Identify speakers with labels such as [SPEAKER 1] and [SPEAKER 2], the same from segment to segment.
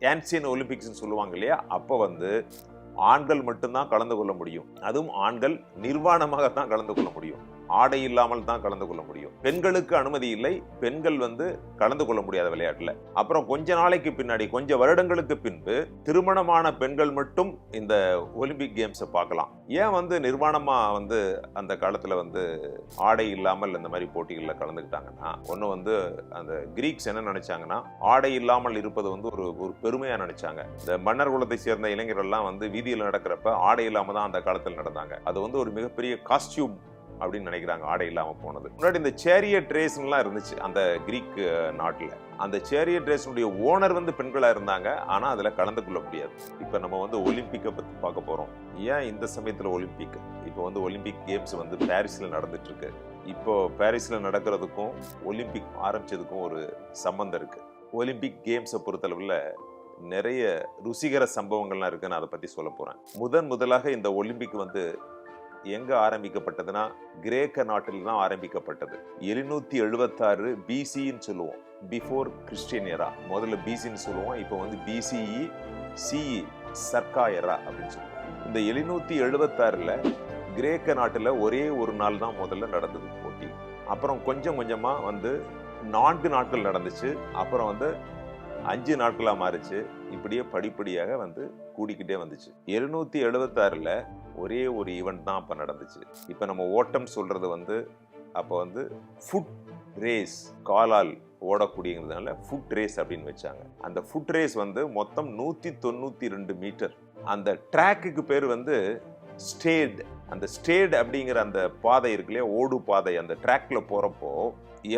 [SPEAKER 1] Ancient ஒலிம்பிக்ஸ்னு சொல்லுவாங்க இல்லையா? அப்போ வந்து ஆண்கள் மட்டும்தான் கலந்து கொள்ள முடியும். அதுவும் ஆண்கள் நிர்வாணமாகத்தான் கலந்து கொள்ள முடியும். ஆடை இல்லாமல் தான் கலந்து கொள்ள முடியும். பெண்களுக்கு அனுமதி இல்லை. பெண்கள் வந்து கலந்து கொள்ள முடியாத விளையாட்டுல. அப்புறம் கொஞ்ச நாளைக்கு பின்னாடி கொஞ்சம் வருடங்களுக்கு பின்பு திருமணமான பெண்கள் மட்டும் இந்த ஒலிம்பிக் கேம்ஸை பார்க்கலாம். ஏன் வந்து நிர்வாணமா வந்து அந்த காலத்துல வந்து ஆடை இல்லாமல் இந்த மாதிரி போட்டிகளில் கலந்துக்கிட்டாங்கன்னா ஒன்று வந்து அந்த கிரீக்ஸ் என்ன நினைச்சாங்கன்னா ஆடை இல்லாமல் இருப்பது வந்து ஒரு ஒரு பெருமையா நினைச்சாங்க. இந்த மன்னர் குலத்தை சேர்ந்த இளைஞர்கள்லாம் வந்து வீதியில் நடக்கிறப்ப ஆடை இல்லாம தான் அந்த காலத்தில் நடந்தாங்க. அது வந்து ஒரு மிகப்பெரிய காஸ்டியூம் அப்படின்னு நினைக்கிறாங்க. ஆடை இல்லாமல் போனது. முன்னாடி இந்த சேரியட் ரேஸ்லாம் இருந்துச்சு அந்த கிரீக் நாட்டில். அந்த சேரியட் ரேஸுடைய ஓனர் வந்து பெண்களாக இருந்தாங்க. ஆனால் அதில் கலந்து கொள்ள முடியாது. இப்போ நம்ம வந்து ஒலிம்பிக்கை பற்றி பார்க்க போகிறோம் ஏன் இந்த சமயத்தில் ஒலிம்பிக் இப்போ வந்து ஒலிம்பிக் கேம்ஸ் வந்து பாரிஸில் நடந்துட்டுருக்கு. இப்போ பாரிஸில் நடக்கிறதுக்கும் ஒலிம்பிக் ஆரம்பிச்சதுக்கும் ஒரு சம்பந்தம் இருக்குது ஒலிம்பிக் கேம்ஸை பொறுத்தளவில் நிறைய ருசிகர சம்பவங்கள்லாம் இருக்குன்னு அதை பற்றி சொல்ல போகிறேன் முதன் முதலாக இந்த ஒலிம்பிக் வந்து எங்க ஆரம்பிக்கப்பட்டதுன்னா கிரேக்க நாட்டில் தான் ஆரம்பிக்கப்பட்டது. எழுநூத்தி எழுபத்தாறு பிசின்னு சொல்லுவோம். பிஃபோர் கிறிஸ்டியன் எரா முதல்ல பிசின்னு சொல்லுவோம். இப்போ வந்து பிசிஇ சிஇ சர்க்கா எரா அப்படின்னு சொல்லுவோம். இந்த எழுநூத்தி எழுபத்தாறுல கிரேக்க நாட்டில் ஒரே ஒரு நாள் தான் முதல்ல நடந்தது போட்டி. அப்புறம் கொஞ்சம் கொஞ்சமாக வந்து நான்கு நாட்கள் நடந்துச்சு. அப்புறம் வந்து அஞ்சு நாட்களாக மாறிச்சு. இப்படியே படிப்படியாக வந்து கூடிக்கிட்டே வந்துச்சு. எழுநூற்றி எழுபத்தாறில் ஒரே ஒரு ஈவெண்ட் தான் அப்போ நடந்துச்சு. இப்போ நம்ம ஓட்டம் சொல்கிறது வந்து அப்போ வந்து ஃபுட் ரேஸ் காலால் ஓடக்கூடியங்கிறதுனால ஃபுட் ரேஸ் அப்படின்னு வச்சாங்க. அந்த ஃபுட் ரேஸ் வந்து மொத்தம் நூற்றி தொண்ணூற்றி ரெண்டு மீட்டர் அந்த ட்ராக்குக்கு பேர் வந்து ஸ்டேட் அந்த ஸ்டேட் அப்படிங்கிற அந்த பாதை இருக்கு இல்லையா ஓடு பாதை அந்த ட்ராக்ல போறப்போ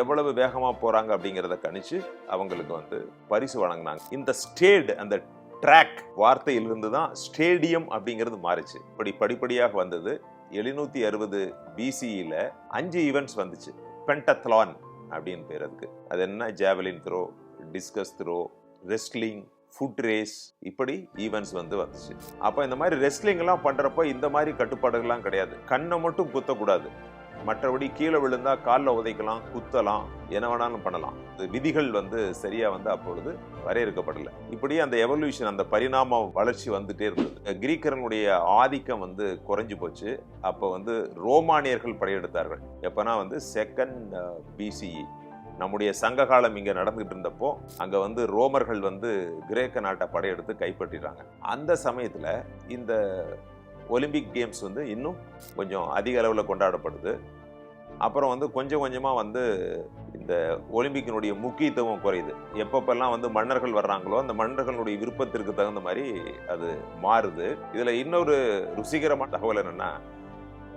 [SPEAKER 1] எவ்வளவு வேகமாக போகிறாங்க அப்படிங்கிறத கணிச்சு அவங்களுக்கு வந்து பரிசு வழங்கினாங்க. இந்த ஸ்டேட் அந்த ட்ராக் வார்த்தையிலிருந்து தான் ஸ்டேடியம் அப்படிங்கிறது மாறிச்சு. இப்படி படிப்படியாக வந்தது. எழுநூத்தி அறுபது பிசியில் அஞ்சு ஈவெண்ட்ஸ் வந்துச்சு. பென்டத்லான் அப்படின்னு பேர் அதுக்கு. அது என்ன? Javelin throw discus throw wrestling foot race இப்படி ஈவெண்ட்ஸ் வந்து வந்துச்சு. அப்போ இந்த மாதிரி ரெஸ்லிங் எல்லாம் பண்றப்ப இந்த மாதிரி கட்டுப்பாடுகள்லாம் கிடையாது. கண்ணை மட்டும் குத்தக்கூடாது. மற்றபடி கீழே விழுந்தா காலில் உதைக்கலாம் குத்தலாம் என்ன வேணாலும் பண்ணலாம். இந்த விதிகள் வந்து சரியா வந்து அப்பொழுது வரையறுக்கப்படலை. இப்படி அந்த எவல்யூஷன் அந்த பரிணாம வளர்ச்சி வந்துட்டே இருந்தது. கிரீக்கரனுடைய ஆதிக்கம் வந்து குறைஞ்சு போச்சு. அப்போ வந்து ரோமானியர்கள் படையெடுத்தார்கள். எப்பனா வந்து செகண்ட் பிசிஇ uh, நம்முடைய சங்க காலம் இங்கே நடந்துகிட்டு இருந்தப்போ அங்கே வந்து ரோமர்கள் வந்து கிரேக்க நாட்டை படையெடுத்து கைப்பற்றிடுறாங்க அந்த சமயத்தில் இந்த ஒலிம்பிக் கேம்ஸ் வந்து இன்னும் கொஞ்சம் அதிக அளவில் கொண்டாடப்படுது. அப்புறம் வந்து கொஞ்சம் கொஞ்சமாக வந்து இந்த ஒலிம்பிக்கினுடைய முக்கியத்துவம் குறையுது. எப்பப்பெல்லாம் வந்து மன்னர்கள் வர்றாங்களோ அந்த மன்னர்களுடைய விருப்பத்திற்கு தகுந்த மாதிரி அது மாறுது. இதில் இன்னொரு ருசிகரமான தகவல் என்னென்னா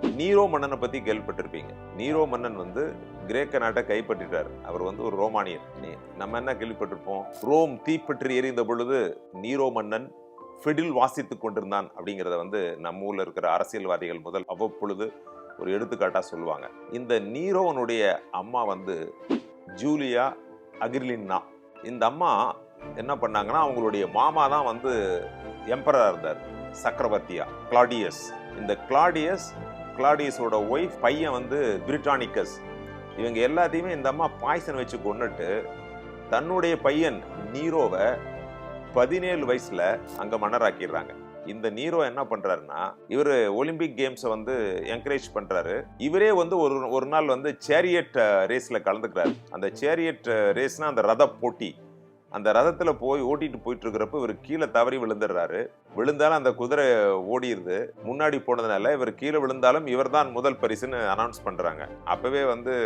[SPEAKER 1] நீரோ மன்னனை பற்றி கேள்விப்பட்டிருப்பீங்க. நீரோ மன்னன் வந்து கிரேக்க நாட்டை கைப்பற்றிட்டார். அவர் வந்து ஒரு ரோமானியர். நீ- நம்ம என்ன கேள்விப்பட்டிருப்போம்? ரோம் தீப்பற்றி எரிந்த பொழுது நீரோ மன்னன் ஃபிடில் வாசித்துக் கொண்டிருந்தான் அப்படிங்கிறத வந்து நம்ம ஊரில் இருக்கிற அரசியல்வாதிகள் முதல் அவ்வப்பொழுது ஒரு எடுத்துக்காட்டாக சொல்லுவாங்க. இந்த நீரோவனுடைய அம்மா வந்து ஜூலியா அகிர்லின்னா. இந்த அம்மா என்ன பண்ணாங்கன்னா அவங்களுடைய மாமா தான் வந்து எம்பரராக இருந்தார் சக்கரவர்த்தியா கிளாடியஸ். இந்த கிளாடியஸ் கிளாடியஸோட ஒய்ஃப் பையன் வந்து பிரிட்டானிக்கஸ். இவங்க எல்லாத்தையுமே இந்த அம்மா பாய்சன் வச்சு கொண்டுட்டு தன்னுடைய பையன் நீரோவை பதினேழு வயசுல அங்க மன்னராக்கிடுறாங்க. இந்த நீரோ என்ன பண்றாருன்னா இவர் ஒலிம்பிக் கேம்ஸை வந்து என்கரேஜ் பண்றாரு. இவரே வந்து ஒரு ஒரு நாள் வந்து சேரியட் ரேஸ்ல கலந்துக்கிறாரு. அந்த சேரியட் ரேஸ்னா அந்த ரத போட்டி. அந்த ரதத்துல போய் ஓட்டிட்டு போயிட்டு இருக்கிறப்ப இவர் கீழே தவறி விழுந்துடுறாரு. விழுந்தாலும் அந்த குதிரை ஓடிடுது. முன்னாடி போனதுனால இவர் கீழே விழுந்தாலும் இவர்தான் முதல் பரிசுன்னு அனௌன்ஸ் பண்றாங்க. அப்பவே வந்து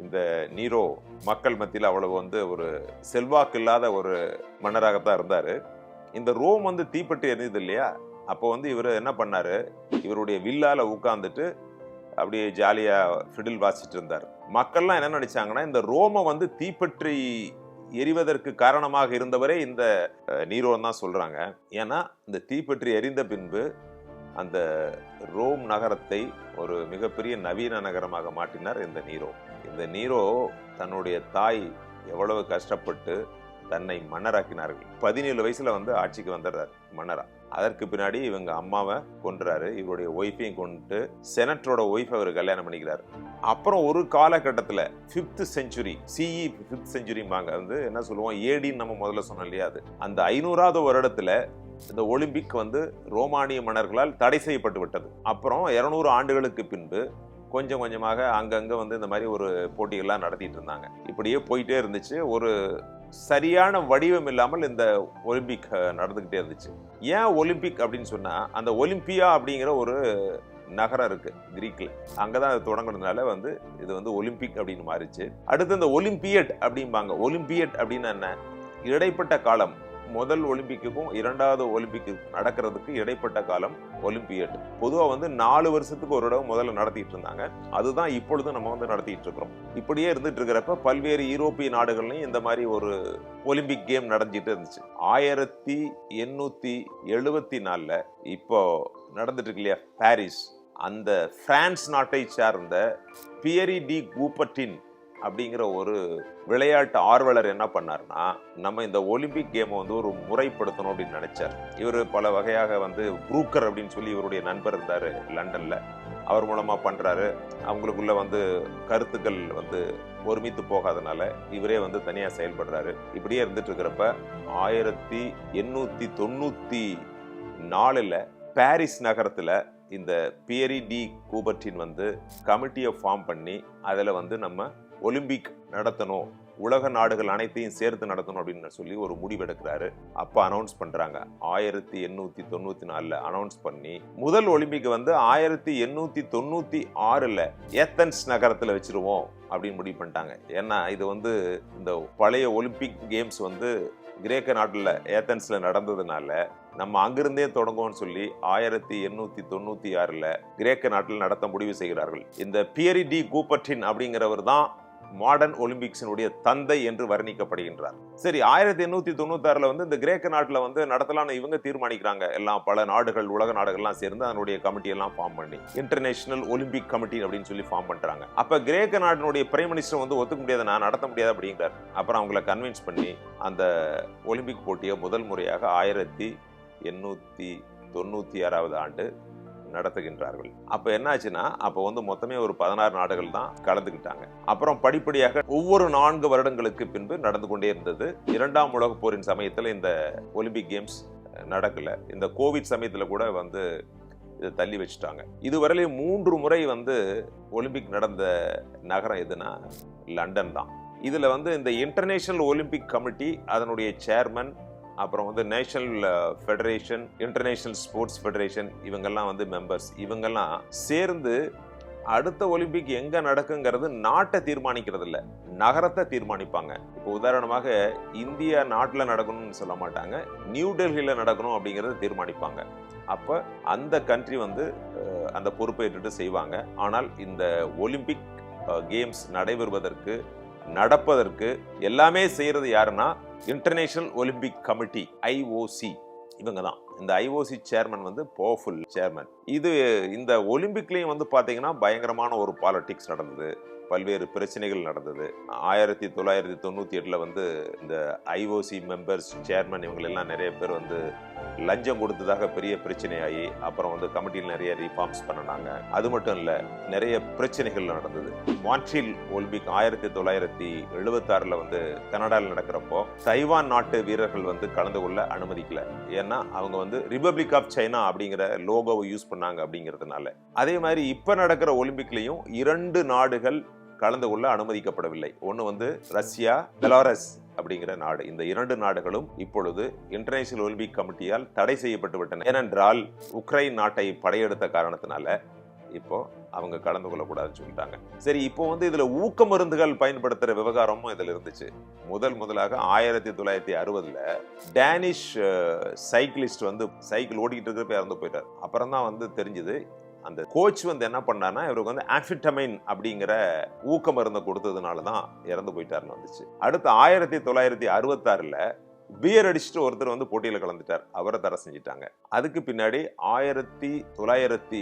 [SPEAKER 1] இந்த நீரோ மக்கள் மத்தியில் அவ்வளவு வந்து ஒரு செல்வாக்கு இல்லாத ஒரு மன்னராகத்தான் இருந்தார். இந்த ரோம் வந்து தீப்பட்டு எரிஞ்சது இல்லையா? அப்போ வந்து இவர் என்ன பண்ணார்? இவருடைய வில்லால் உட்காந்துட்டு அப்படியே ஜாலியாக ஃபிடில் வாசிட்டு இருந்தார். மக்கள்லாம் என்ன நினைச்சாங்கன்னா இந்த ரோமை வந்து தீப்பற்றி எரிவதற்கு காரணமாக இருந்தவரே இந்த அஹ், நீரோன்னு தான் சொல்கிறாங்க ஏன்னா இந்த தீப்பற்றி எரிந்த பின்பு அந்த ரோம் நகரத்தை ஒரு மிகப்பெரிய நவீன நகரமாக மாற்றினார் இந்த நீரோ. இந்த நீரோ தன்னுடைய தாய் எவ்வளவு கஷ்டப்பட்டு தன்னை மன்னராக்கினார்கள். பதினேழு வயசுல வந்து ஆட்சிக்கு வந்துடுறார் மன்னரா. அதற்கு பின்னாடி இவங்க அம்மாவை கொன்றாரு இவருடைய ஒய்ஃபையும் கொண்டுட்டு செனட்டரோட ஒய்ஃப் அவர் கல்யாணம் பண்ணிக்கிறாரு. அப்புறம் ஒரு காலகட்டத்தில் ஃபிஃப்த் செஞ்சுரி சிஇ ஃபிஃப்த் செஞ்சுரிம்பாங்க வந்து என்ன சொல்லுவோம்? ஏடின்னு நம்ம முதல்ல சொன்னோம் இல்லையா அது? அந்த ஐநூறாவது வருடத்தில் இந்த ஒலிம்பிக் வந்து ரோமானிய மன்னர்களால் தடை செய்யப்பட்டு விட்டது. அப்புறம் இருநூறு ஆண்டுகளுக்கு பின்பு கொஞ்சம் கொஞ்சமாக அங்கங்கே வந்து இந்த மாதிரி ஒரு போட்டிகள்லாம் நடத்திட்டு இருந்தாங்க. இப்படியே போயிட்டே இருந்துச்சு. ஒரு சரியான வடிவம் இல்லாமல் இந்த ஒலிம்பிக் நடந்துக்கிட்டே இருந்துச்சு. ஏன் ஒலிம்பிக் அப்படின்னு சொன்னால் அந்த ஒலிம்பியா அப்படிங்கிற ஒரு நகரம் இருக்கு கிரீக்ல. அங்கதான் அது தொடங்குனதுனால வந்து இது வந்து ஒலிம்பிக் அப்படின்னு மாறிச்சு. அடுத்து இந்த ஒலிம்பியட் அப்படிம்பாங்க. ஒலிம்பியட் அப்படின்னா என்ன? இடைப்பட்ட காலம். முதல் ஒலிம்பிக்குக்கும் இரண்டாவது ஒலிம்பிக்கு நடக்கிறதுக்கு இடைப்பட்ட காலம் ஒலிம்பியட். பொதுவாக வந்து நாலு வருஷத்துக்கு ஒரு தடவை முதல்ல நடத்திட்டு இருந்தாங்க. அதுதான் இப்பொழுது நம்ம வந்து நடத்திட்டு இருக்கிறோம். இப்படியே இருந்துட்டு இருக்கிறப்ப பல்வேறு யூரோப்பிய நாடுகள்லையும் இந்த மாதிரி ஒரு ஒலிம்பிக் கேம் நடந்துட்டு இருந்துச்சு. ஆயிரத்தி எண்ணூத்தி எழுபத்தி நாலில் இப்போ நடந்துட்டு இருக்கு இல்லையா? பாரிஸ். அந்த பிரான்ஸ் நாட்டை சார்ந்த பியரி டி கூப்பட்டின் அப்படிங்கிற ஒரு விளையாட்டு ஆர்வலர் என்ன பண்ணாருன்னா நம்ம இந்த ஒலிம்பிக் கேமை வந்து ஒரு முறைப்படுத்தணும் அப்படின்னு நினைச்சார். இவர் பல வகையாக வந்து ப்ரூக்கர் அப்படின்னு சொல்லி இவருடைய நண்பர் இருந்தார் லண்டனில். அவர் மூலமாக பண்ணுறாரு அவங்களுக்குள்ள வந்து கருத்துக்கள் வந்து ஒருமித்து போகாதனால இவரே வந்து தனியாக செயல்படுறாரு. இப்படியே இருந்துட்டு இருக்கிறப்ப ஆயிரத்தி எண்ணூற்றி தொண்ணூற்றி நாலில் பாரிஸ் நகரத்தில் இந்த பியரி டி கூபர்டின் வந்து கமிட்டியை ஃபார்ம் பண்ணி அதில் வந்து நம்ம ஒலிம்பிக் நடத்தணும் உலக நாடுகள் அனைத்தையும் சேர்த்து நடத்தணும் அப்படின்னு சொல்லி ஒரு முடிவெடுக்கிறாரு. அப்போ அனௌன்ஸ் பண்ணுறாங்க ஆயிரத்தி எண்ணூற்றி தொண்ணூற்றி நாலில் அனௌன்ஸ் பண்ணி முதல் ஒலிம்பிக் வந்து ஆயிரத்தி எண்ணூற்றி தொண்ணூற்றி ஆறில் ஏத்தன்ஸ் நகரத்தில் வச்சிருவோம் அப்படின்னு முடிவு பண்ணிட்டாங்க. ஏன்னா இது வந்து இந்த பழைய ஒலிம்பிக் கேம்ஸ் வந்து கிரேக்க நாட்டில் ஏத்தன்ஸில் நடந்ததுனால நம்ம அங்கிருந்தே தொடங்குவோம்னு சொல்லி ஆயிரத்தி எண்ணூற்றி தொண்ணூற்றி ஆறில் கிரேக்க நாட்டில் நடத்த முடிவு செய்கிறார்கள். இந்த பியரி டி கூப்பர்டின் அப்படிங்கிறவர் தான் மாடர்ன் ஒலிம்பிக்ஸினுடைய தந்தை என்று வர்ணிக்கப்படுகின்றார். சரி ஆயிரத்தி எண்ணூத்தி தொண்ணூத்தி வந்து இந்த கிரேக்க நாட்டில் வந்து நடத்தலான்னு இவங்க தீர்மானிக்கிறாங்க. எல்லாம் பல நாடுகள் உலக நாடுகள்லாம் சேர்ந்து அதனுடைய கமிட்டி எல்லாம் ஃபார்ம் பண்ணி இன்டர்நேஷனல் ஒலிம்பிக் கமிட்டி அப்படின்னு சொல்லி ஃபார்ம் பண்றாங்க. அப்ப கிரேக்க நாட்டினுடைய பிரைம் மினிஸ்டர் வந்து ஒத்துக்க முடியாது நான் நடத்த முடியாது அப்படிங்கிறார். அப்புறம் அவங்கள கன்வின்ஸ் பண்ணி அந்த ஒலிம்பிக் போட்டியை முதல் முறையாக ஆயிரத்தி எண்ணூத்தி தொண்ணூத்தி ஆறாவது ஆண்டு நடத்துகின்றார்கள். அப்ப என்னாச்சுன்னா அப்ப வந்து மொத்தமே ஒரு பதினாறு நாடுகள் தான் கலந்துக்கிட்டாங்க அப்புறம் படிப்படியாக ஒவ்வொரு நான்கு வருடங்களுக்கு பின்பு நடந்து கொண்டே இருந்தது. இரண்டாம் உலக போரின் சமயத்தில் இந்த ஒலிம்பிக் கேம்ஸ் நடக்கல. இந்த கோவிட் சமயத்தில் கூட வந்து இதை தள்ளி வச்சுட்டாங்க. இதுவரையிலும் மூன்று முறை வந்து ஒலிம்பிக் நடந்த நகரம் எதுனா லண்டன் தான். இதில் வந்து இந்த இன்டர்நேஷனல் ஒலிம்பிக் கமிட்டி அதனுடைய சேர்மன் அப்புறம் வந்து national federation international sports federation இவங்கெல்லாம் வந்து மெம்பர்ஸ் இவங்கெல்லாம் சேர்ந்து அடுத்த ஒலிம்பிக் எங்க நடக்குங்கிறது நாட்டை தீர்மானிக்கிறது இல்ல நகரத்தை தீர்மானிப்பாங்க. இப்போ உதாரணமாக இந்தியா நாட்டில் நடக்கணும்னு சொல்ல மாட்டாங்க நியூ டெல்லியில் நடக்கணும் அப்படிங்கிறத தீர்மானிப்பாங்க. அப்போ அந்த கண்ட்ரி வந்து அந்த பொறுப்பை ஏற்றுட்டு செய்வாங்க. ஆனால் இந்த ஒலிம்பிக் கேம்ஸ் நடைபெறுவதற்கு நடப்பதற்கு எல்லாமே செய்கிறது யாருன்னா இன்டர்நேஷனல் ஒலிம்பிக் கமிட்டி ஐஓசி இவங்க தான் இந்த ஐஓசி சேர்மன் வந்து பவர்ஃபுல் சேர்மன் இது இந்த ஒலிம்பிக்லேயும் வந்து பார்த்தீங்கன்னா பயங்கரமான ஒரு பாலிட்டிக்ஸ் நடந்தது. பல்வேறு பிரச்சனைகள் நடந்தது. ஆயிரத்தி தொள்ளாயிரத்தி தொண்ணூற்றி எட்டில் வந்து இந்த ஐஓசி மெம்பர்ஸ் சேர்மன் இவங்களெல்லாம் நிறைய பேர் வந்து லஞ்சம் கொடுத்ததாக பெரிய பிரச்சனையாகி அப்புறம் வந்து கமிட்டியில் நிறைய ரிஃபார்ம்ஸ் பண்ணினாங்க. அது மட்டும் இல்லை நிறைய பிரச்சனைகள் நடந்தது. மான்ட்ரீல் ஒலிம்பிக் ஆயிரத்தி தொள்ளாயிரத்தி எழுபத்தாறுல வந்து கனடாவில் நடக்கிறப்போ தைவான் நாட்டு வீரர்கள் வந்து கலந்து கொள்ள அனுமதிக்கல. ஏன்னா அவங்க வந்து ரிபப்ளிக் ஆஃப் சைனா அப்படிங்கிற லோகோவை யூஸ் பண்ணாங்க அப்படிங்கிறதுனால. அதே மாதிரி இப்போ நடக்கிற ஒலிம்பிக்லயும் இரண்டு நாடுகள் கலந்து கொள்ள அனுமதிக்கப்படவில்லை. ஒன்று வந்து ரஷ்யா பெலாரஸ் அப்படிங்கிற நாடு. இந்த இரண்டு நாடுகளும் இப்பொழுது இன்டர்நேஷனல் ஒலிம்பிக் கமிட்டியால் தடை செய்யப்பட்டு விட்டன. ஏனென்றால் உக்ரைன் நாட்டை படையெடுத்த காரணத்தினால இப்போ அவங்க கலந்து கொள்ளக்கூடாதுன்னு சொல்லிட்டாங்க. சரி இப்போ வந்து இதுல ஊக்க மருந்துகள் பயன்படுத்துற விவகாரமும் இதுல இருந்துச்சு. முதல் முதலாக ஆயிரத்தி தொள்ளாயிரத்தி அறுபதுல டேனிஷ் சைக்கிளிஸ்ட் வந்து சைக்கிள் ஓடிக்கிட்டு இருக்கிறப்ப இறந்து போயிட்டார். அப்புறம் தான் வந்து தெரிஞ்சது அந்த கோச் வந்து என்ன பண்ணாருன்னா இவருக்கு வந்து ஆஃபிட்டமைன் அப்படிங்கிற ஊக்க மருந்தை கொடுத்ததுனால தான் இறந்து போயிட்டாருன்னு வந்துச்சு. அடுத்து ஆயிரத்தி தொள்ளாயிரத்தி அறுபத்தாறுல பியர் அடிச்சுட்டு ஒருத்தர் வந்து போட்டியில கலந்துட்டார். அவரை தர செஞ்சுட்டாங்க. அதுக்கு பின்னாடி ஆயிரத்தி தொள்ளாயிரத்தி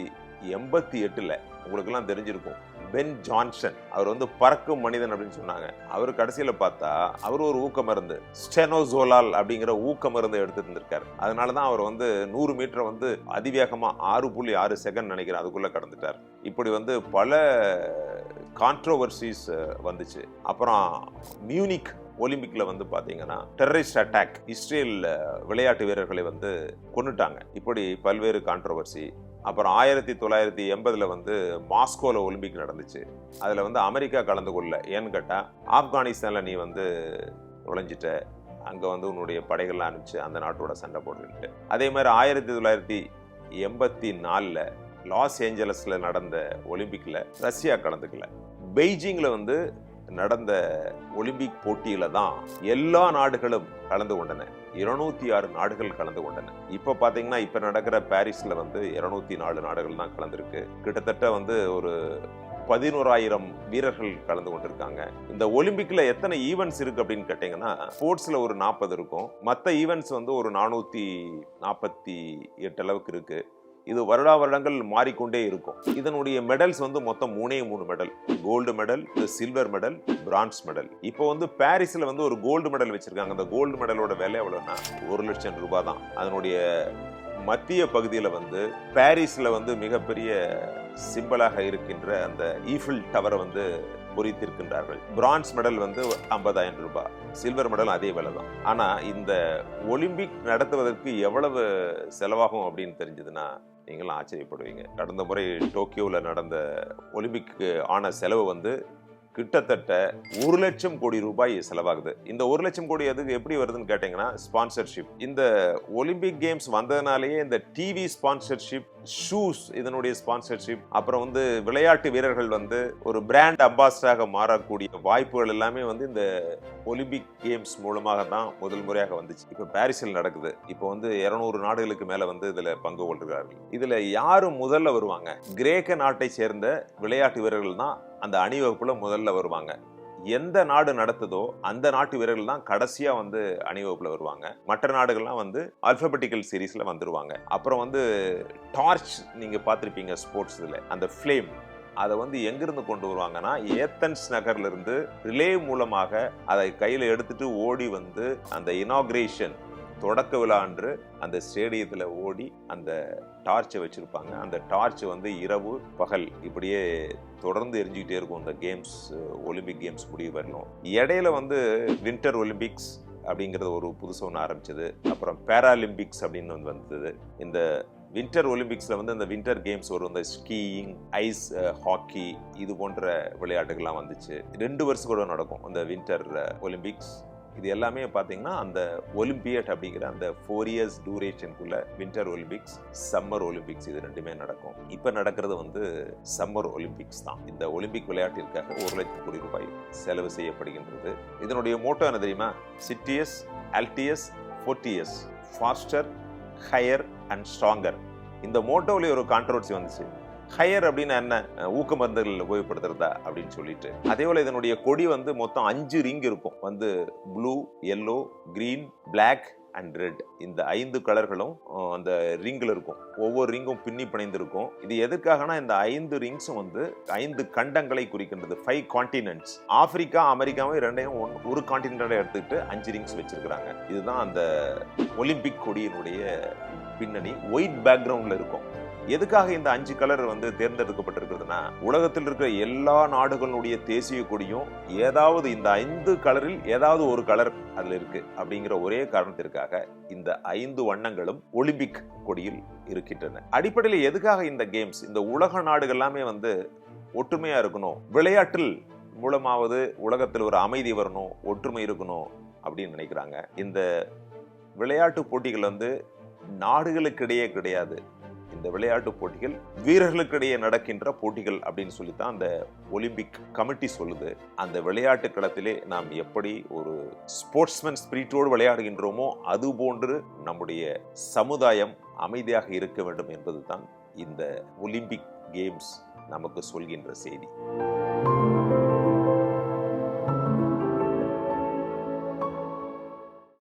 [SPEAKER 1] எண்பத்தி எட்டுல உங்களுக்கு எல்லாம் தெரிஞ்சிருக்கும். Pen Johnson. அவர் வந்து பறக்கும் மனிதன் அப்படின்னு சொன்னாங்க. அவர் கடைசியில் பார்த்தா அவர் ஒரு ஊக்க மருந்து ஸ்டெனோசோலால் அப்படிங்கிற ஊக்க மருந்து எடுத்துட்டு இருந்திருக்காரு. அதனால தான் அவர் வந்து நூறு மீட்டரை வந்து அதிவேகமாக ஆறு புள்ளி ஆறு செகண்ட் நினைக்கிறேன் அதுக்குள்ளே கடந்துட்டார். இப்படி வந்து பல கான்ட்ரோவர்சிஸ் வந்துச்சு. அப்புறம் மியூனிக் ஒலிம்பிக்கில் வந்து பார்த்தீங்கன்னா டெரரிஸ்ட் அட்டாக் இஸ்ரேல் விளையாட்டு வீரர்களை வந்து கொண்டுட்டாங்க இப்படி பல்வேறு கான்ட்ரவர்சி அப்புறம் ஆயிரத்தி தொள்ளாயிரத்தி எண்பதில் வந்து மாஸ்கோவில் ஒலிம்பிக் நடந்துச்சு. அதில் வந்து அமெரிக்கா கலந்து கொள்ள ஏன்னு கேட்டால் ஆப்கானிஸ்தானில் நீ வந்து நுழைஞ்சிட்ட. அங்கே வந்து உன்னுடைய படைகள்லாம் அனுப்பிச்சு அந்த நாட்டோட சண்டை போட்டுக்கிட்டு. அதே மாதிரி ஆயிரத்தி தொள்ளாயிரத்தி எண்பத்தி நாலில் லாஸ் ஏஞ்சலஸில் நடந்த ஒலிம்பிக்கில் ரஷ்யா கலந்துக்கல. பெய்ஜிங்கில் வந்து நடந்த ஒலிம்பிக் போட்டியில தான் எல்லா நாடுகளும் கலந்து கொண்டன. இருநூத்தி ஆறு நாடுகள் கலந்து கொண்டன. இப்ப பாத்தீங்கன்னா இப்ப நடக்கிற பாரிஸ்ல வந்து இருநூத்தி நாலு நாடுகள் தான் கலந்துருக்கு. கிட்டத்தட்ட வந்து ஒரு பதினோராயிரம் வீரர்கள் கலந்து கொண்டிருக்காங்க. இந்த ஒலிம்பிக்ல எத்தனை ஈவெண்ட்ஸ் இருக்கு அப்படின்னு கேட்டீங்கன்னா ஸ்போர்ட்ஸ்ல ஒரு நாற்பது இருக்கும். மற்ற ஈவெண்ட்ஸ் வந்து ஒரு நானூத்தி நாற்பத்தி எட்டு அளவுக்கு இருக்கு. இது வருடா வருடங்கள் மாறிக்கொண்டே இருக்கும். இதனுடைய மெடல்ஸ் வந்து மொத்தம் மூணே மூணு medal gold medal silver medal bronze medal இப்போ வந்து பாரிஸில் வந்து ஒரு கோல்டு மெடல் வச்சிருக்காங்க. அந்த கோல்டு மெடலோட விலை எவ்வளோன்னா ஒரு லட்சம் ரூபாய் தான். அதனுடைய மத்திய பகுதியில் வந்து பாரிஸில் வந்து மிகப்பெரிய சிம்பிளாக இருக்கின்ற அந்த ஈஃபில் டவரை வந்து பொறித்திருக்கின்றார்கள் பிரான்ஸ் மெடல் வந்து ஐம்பதாயிரம் ரூபாய். சில்வர் மெடல் அதே விலை தான். ஆனால் இந்த ஒலிம்பிக் நடத்துவதற்கு எவ்வளவு செலவாகும் அப்படின்னு தெரிஞ்சதுன்னா நீங்களும் ஆச்சரியப்படுவீங்க. கடந்த முறை டோக்கியோவில் நடந்த ஒலிம்பிக்கு ஆன செலவு வந்து கிட்டத்தட்ட ஒரு லட்சம் கோடி ரூபாய் செலவாகுது. இந்த ஒரு லட்சம் கோடி அதுக்கு எப்படி வருதுன்னு கேட்டிங்கன்னா ஸ்பான்சர்ஷிப் இந்த ஒலிம்பிக் கேம்ஸ் வந்ததுனாலேயே இந்த டிவி ஸ்பான்சர்ஷிப் ஷூஸ் இதனுடைய ஸ்பான்சர்ஷிப் அப்புறம் வந்து விளையாட்டு வீரர்கள் வந்து ஒரு பிராண்ட் அம்பாஸ்டராக மாறக்கூடிய வாய்ப்புகள் எல்லாமே வந்து இந்த ஒலிம்பிக் கேம்ஸ் மூலமாக தான் முதல் முறையாக வந்துச்சு. இப்போ பாரிஸில் நடக்குது. இப்போ வந்து இருநூறு நாடுகளுக்கு மேலே வந்து இதில் பங்கு கொள்கிறார்கள் இதில் யார் முதல்ல வருவாங்க? கிரேக்க நாட்டை சேர்ந்த விளையாட்டு வீரர்கள் தான் அந்த அணிவகுப்பில் முதல்ல வருவாங்க. எந்த நாடு நடத்துதோ அந்த நாட்டு வீரர்கள் தான் கடைசியாக வந்து அணிவகுப்பில் வருவாங்க. மற்ற நாடுகள்லாம் வந்து அல்பபெட்டிக்கல் சீரீஸில் வந்துடுவாங்க அப்புறம் வந்து டார்ச் நீங்கள் பார்த்துருப்பீங்க ஸ்போர்ட்ஸ் அந்த ஃப்ளேம் அதை வந்து எங்கிருந்து கொண்டு வருவாங்கன்னா ஏத்தன்ஸ் நகர்லேருந்து ரிலே மூலமாக அதை கையில் எடுத்துட்டு ஓடி வந்து அந்த இனாக்ரேஷன் தொடக்க விழா அன்று அந்த ஸ்டேடியத்தில் ஓடி அந்த டார்ச்சை வச்சுருப்பாங்க. அந்த டார்ச் வந்து இரவு பகல் இப்படியே தொடர்ந்து எரிஞ்சுக்கிட்டே இருக்கும். இந்த கேம்ஸ் ஒலிம்பிக் கேம்ஸ் முடிவு வரணும் இடையில வந்து வின்டர் ஒலிம்பிக்ஸ் அப்படிங்கிறது ஒரு புதுசாக ஒன்று ஆரம்பிச்சது. அப்புறம் பேராலிம்பிக்ஸ் அப்படின்னு வந்து வந்தது. இந்த வின்டர் ஒலிம்பிக்ஸில் வந்து இந்த வின்டர் கேம்ஸ் வரும் இந்த ஸ்கீயிங் ஐஸ் ஹாக்கி இது போன்ற விளையாட்டுகள்லாம் வந்துச்சு. ரெண்டு வருஷம் கூட நடக்கும் இந்த வின்டர் ஒலிம்பிக்ஸ். இது எல்லாமே பார்த்தீங்கன்னா அந்த ஒலிம்பியட் அப்படிங்கிற அந்த ஃபோர் இயர்ஸ் டூரேஷனுக்குள்ள வின்டர் ஒலிம்பிக்ஸ் சம்மர் ஒலிம்பிக்ஸ் இது ரெண்டுமே நடக்கும். இப்போ நடக்கிறது வந்து சம்மர் ஒலிம்பிக்ஸ் தான். இந்த ஒலிம்பிக் விளையாட்டிற்காக ஒரு லட்சம் கோடி ரூபாய் செலவு செய்யப்படுகின்றது. இதனுடைய மோட்டோ என்ன தெரியுமா? சிட்டியஸ் அல்டியஸ் ஃபோர்டியஸ் ஃபாஸ்டர் ஹையர் அண்ட் ஸ்ட்ராங்கர் இந்த மோட்டோவிலே ஒரு கான்ட்ரவர்சி வந்துச்சு. ஹையர் அப்படின்னு என்ன ஊக்க மருந்துகள் உபயோகப்படுத்துறதா அப்படின்னு சொல்லிட்டு. அதே போல் இதனுடைய கொடி வந்து மொத்தம் அஞ்சு ரிங் இருக்கும். வந்து blue yellow green black and red. இந்த ஐந்து கலர்களும் அந்த ரிங்கில் இருக்கும். ஒவ்வொரு ரிங்கும் பின்னி பிணைந்திருக்கும். இது எதுக்காகனா இந்த ஐந்து ரிங்ஸும் வந்து ஐந்து கண்டங்களை குறிக்கின்றது. ஃபைவ் காண்டினென்ட்ஸ் ஆப்பிரிக்கா அமெரிக்காவும் ரெண்டையும் ஒன் ஒரு கான்டினென்டை எடுத்துக்கிட்டு அஞ்சு ரிங்ஸ் வச்சிருக்கிறாங்க. இதுதான் அந்த ஒலிம்பிக் கொடியினுடைய பின்னணி. ஒயிட் பேக்ரவுண்டில் இருக்கும். எதுக்காக இந்த அஞ்சு கலர் வந்து தேர்ந்தெடுக்கப்பட்டிருக்கிறதுனா உலகத்தில் இருக்கிற எல்லா நாடுகளுடைய தேசிய கொடியும் ஏதாவது இந்த ஐந்து கலரில் ஏதாவது ஒரு கலர் அதில் இருக்கு அப்படிங்கிற ஒரே காரணத்திற்காக இந்த ஐந்து வண்ணங்களும் ஒலிம்பிக் கொடியில் இருக்கின்றன. அடிப்படையில் எதுக்காக இந்த கேம்ஸ்? இந்த உலக நாடுகள் எல்லாமே வந்து ஒற்றுமையா இருக்கணும். விளையாட்டில் மூலமாவது உலகத்தில் ஒரு அமைதி வரணும் ஒற்றுமை இருக்கணும் அப்படின்னு நினைக்கிறாங்க. இந்த விளையாட்டு போட்டிகள் வந்து நாடுகளுக்கிடையே கிடையாது. இந்த விளையாட்டு போட்டிகள் வீரர்களுக்கிடையே நடக்கின்ற போட்டிகள் அப்படின்னு சொல்லித்தான் அந்த ஒலிம்பிக் கமிட்டி சொல்லுது. அந்த விளையாட்டு களத்திலே நாம் எப்படி ஒரு ஸ்போர்ட்ஸ்மேன் ஸ்பிரிட்டோடு விளையாடுகின்றோமோ அது போன்று நம்முடைய சமுதாயம் அமைதியாக இருக்க வேண்டும் என்பதுதான் இந்த ஒலிம்பிக் கேம்ஸ் நமக்கு சொல்கின்ற செய்தி.